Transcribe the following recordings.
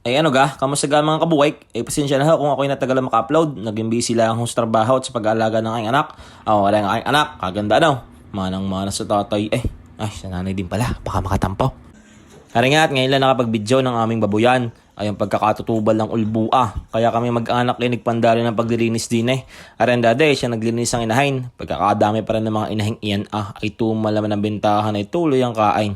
Ay ano ga, kamusta ga mga kabuwik? Eh pasensya na ho kung ako'y natagalan maka-upload. Naging busy lang akong sa trabaho at sa pag-aalaga ng aking anak. Ako wala ng aking anak, kaganda ano. Manang mana sa tatay. Eh, ay sa nanay din pala, baka makatampo. Hari nga at ngayon lang nakapag-video ng aming babuyan ay ang pagkakatutubal ng ulbua. Kaya kami mag-anak ay nagpandali ng paglilinis din eh. Arenda day, siya naglinis ang inahin. Pagkakadami pa rin ng mga inahing iyan ah, ay tumal naman ang bentahan ay tuloy ang kain.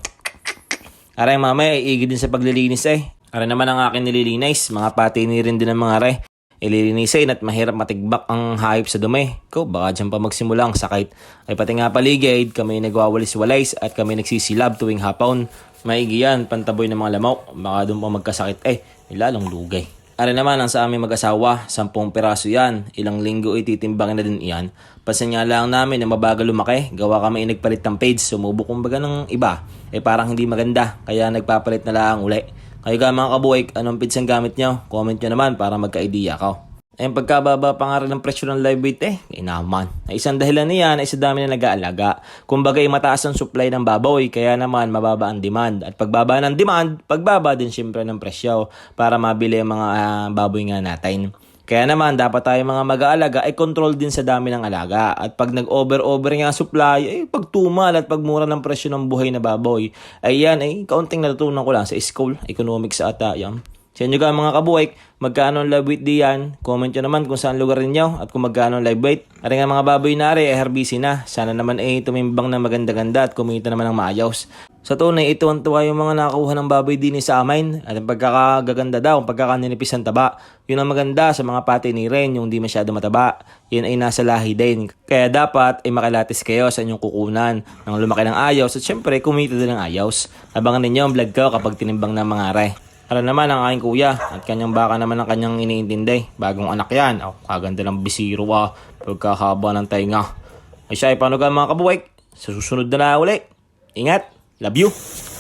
Aray mama, iigi din sa paglilinis eh. Aray naman ang akin nililinis, mga patini rin din ang mga aray. Ililinisin at mahirap matigbak ang hayop sa dumi. Ko, baka dyan pa magsimula ang sakit. Ay pati nga paligid, kami nagwawalis-walays at kami nagsisilab tuwing hapon. Maigi yan, pantaboy ng mga lamok. Baka doon pa magkasakit eh, nilalong lugay. Ari naman ang sa aming mag-asawa, sampung piraso yan. Ilang linggo ititimbangin na din iyan. Pansanya lang namin na mabagal lumaki. Gawa kami inagpalit ng page. Sumubok kumbaga ng iba. Eh parang hindi maganda. Kaya nagpapalit na lang uli. Kayo ka mga kabuhay, anong page ang gamit nyo? Comment nyo naman para magka-idea ko. Ay pagkababa pa nga ng presyo ng live weight eh, eh naman. Ay isang dahilan niyan ay sa dami na nag-aalaga. Kumbaga ay mataas ang supply ng baboy, kaya naman mababa ang demand. At pagbaba ng demand, pagbaba din siyempre ng presyo para mabili ang mga ah, baboy nga natin. Kaya naman, dapat tayo mga mag-aalaga ay control din sa dami ng alaga. At pag nag-over-over nga supply, ay pagtumal at pagmura ng presyo ng buhay na baboy. Ay yan, ay kaunting natutunan ko lang sa school, economics ata yan. Sa inyo ka mga kabuhay, magkano ang live weight diyan? Comment nyo naman kung saan lugar ninyo at kung magkano ang live weight. Ari nga mga baboy na ari, herbisi na. Sana naman ay tumimbang na maganda-ganda at kumita naman ng maayos. Sa tunay, ito ang tuwa yung mga nakakuha ng baboy din sa amin. At ang pagkakagaganda daw, ang pagkakaninipis ng taba. Yun ang maganda sa mga pati ni Ren, yung di masyado mataba. Yun ay nasa lahi din. Kaya dapat ay makilatis kayo sa inyong kukunan nang lumaki ng ayos at syempre kumita din ng ayos. Abangan ninyo ang vlog ko kapag tinimbang ng mga are. Ano naman ang aking kuya at kanyang baka naman ang kanyang iniintindi. Bagong anak yan. Oh, kaganda ng bisiro ah. Pagkahaba ng tainga. Ay siya ay paano mga kabuwik? Sa susunod na na uli. Ingat. Love you.